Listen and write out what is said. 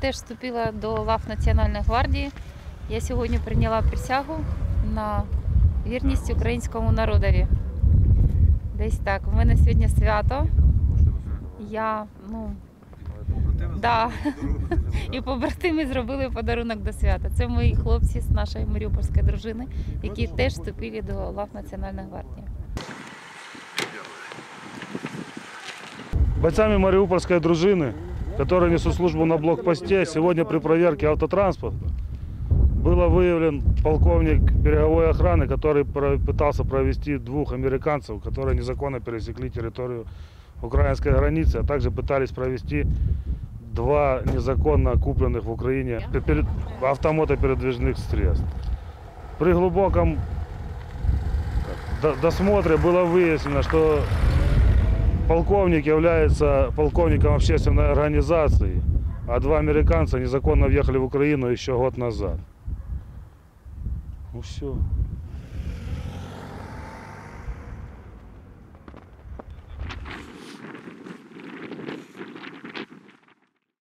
Теж вступила до лав Національної гвардії. Я сьогодні прийняла присягу на вірність українському народові. Десь так. У мене сьогодні свято. Я, ну, да. і побратими зробили подарунок до свята. Це мої хлопці з нашої Маріупольської дружини, які теж вступили до лав Національної гвардії. Бойцами Мариупольской дружины, которые несут службу на блокпосте, сегодня при проверке автотранспорта было выявлен полковник береговой охраны, который пытался провести двух американцев, которые незаконно пересекли территорию украинской границы, а также пытались провести два незаконно купленных в Украине перед- автомотопередвижных средств. При глубоком до- досмотре было выяснено, что полковник является полковником общественной организации, а два американца незаконно въехали в Украину еще год назад. Ну все.